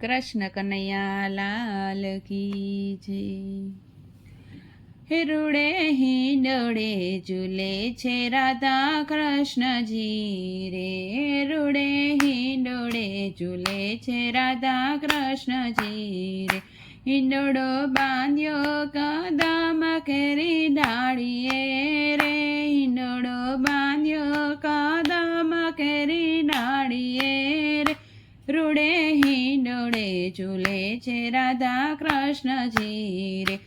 કૃષ્ણ કનૈયા લાલ કી છે હિરુડે હિંડોળે ઝૂલે છે રાધા કૃષ્ણજી રે. રૂડે હિંડોળે ઝૂલે છે રાધા કૃષ્ણજી રે. હિંડોળો બાંધ્યો કદમ કેરી ડાળીએ રે. હિંડોળો બાંધ્યો કદમ કેરી ડાળીએ રે. રૂડે હિંડોળે ઝૂલે છે રાધા કૃષ્ણજી રે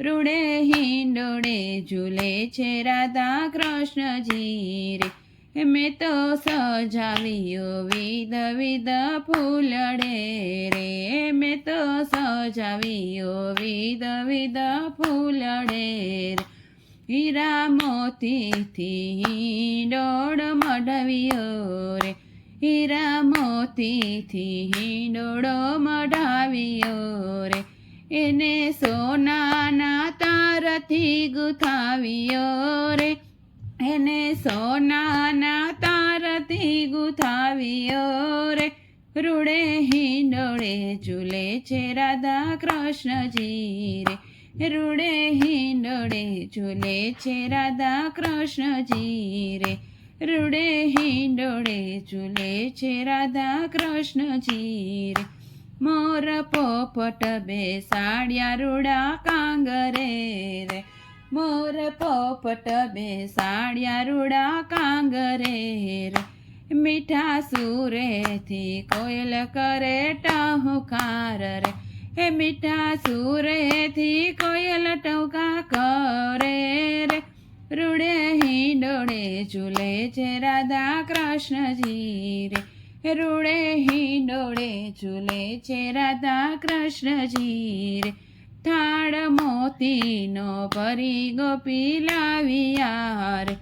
રૂડે હિંડોળે ઝૂલે છે રાધા કૃષ્ણજી રે મેં તો સજાવ્યો વિધ વિધ ફૂલડે રે. મેં તો સજાવ્યો વિધ વિધ ફૂલડે રે. હીરા મોતીથી હિંડોળ મઢવ્યો રે. હીરા મોતીથી હિંડોળો મઢાવ્યો રે. એને સોનાના તારથી ગુથાવ્યો રે. એને સોનાના તારથી ગુથાવ્યો રે. રૂડે હિંડોળે ઝૂલે છે રાધા કૃષ્ણજી રે. રૂડે હિંડોળે ઝૂલે છે રાધા કૃષ્ણજી રે. રૂડે હિંડોળે, ઝૂલે છે રાધા કૃષ્ણજી રે મોર પોપટ બેસાડ્યા રૂડા કાંગરે રે. મોર પોપટ બેસાડ્યા રૂડા કાંગરે રે. મીઠા સુરેથી કોયલ કરે ટહુકાર રે. હે મીઠા સુરેથી કોયલ ટૌકા હિંડોળે ઝૂલે છે રાધા કૃષ્ણજી રે. રૂડે હિંડોળે ઝૂલે છે રાધા કૃષ્ણજી રે. થાળ મોતીનો ભરી ગોપી લાવ્યા રે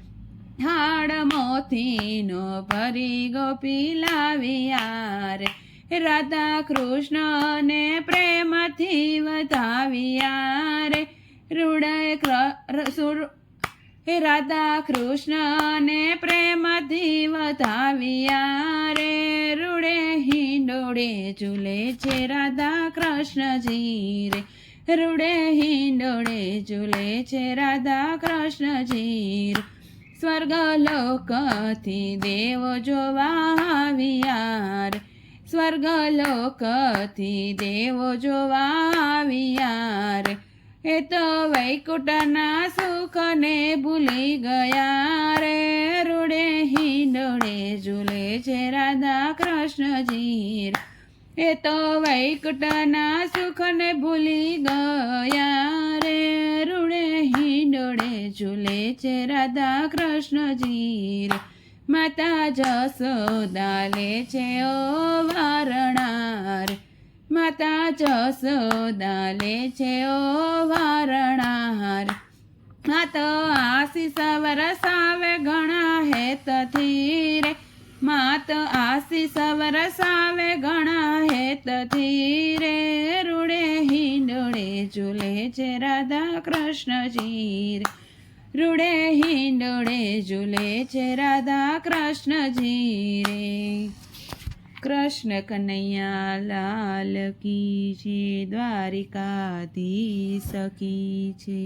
થાળ મોતીનો ભરી ગોપી લાવ્યા રે રાધા કૃષ્ણને પ્રેમથી વધાવ્યા રે રૂડે સુર હે રાધા કૃષ્ણને પ્રેમથી વધાવ્યા રે. રૂડે હિંડોળે ઝૂલે છે રાધા કૃષ્ણજી રે. રૂડે હિંડોળે ઝૂલે છે રાધા કૃષ્ણજી સ્વર્ગ લોકથી દેવો જોવા આવ્યા સ્વર્ગ લોકથી દેવો જોવા આવ્યા એ તો વૈકુંઠના સુખને ભૂલી ગયા રે. રૂડે હિંડોળે ઝૂલે છે રાધા કૃષ્ણજી એ તો વૈકુંઠના સુખને ભૂલી ગયા રે. રૂડે હિંડોળે ઝૂલે છે રાધા કૃષ્ણજી માતા જસોદા લે છે ઓ વારણાર માતા જસોદા લે છે ઓ વારણાર માત આશીષ વરસાવે ઘણા હેતથી રે. માત આશીષ વરસાવે ઘણા હેતથી રે. રૂડે હિંડોળે ઝૂલે છે રાધા કૃષ્ણજી રે રૂડે હિંડોળે ઝૂલે છે રાધા કૃષ્ણજી રે કૃષ્ણ કનૈયા લાલ કી છે દ્વારિકાધી સખી છે.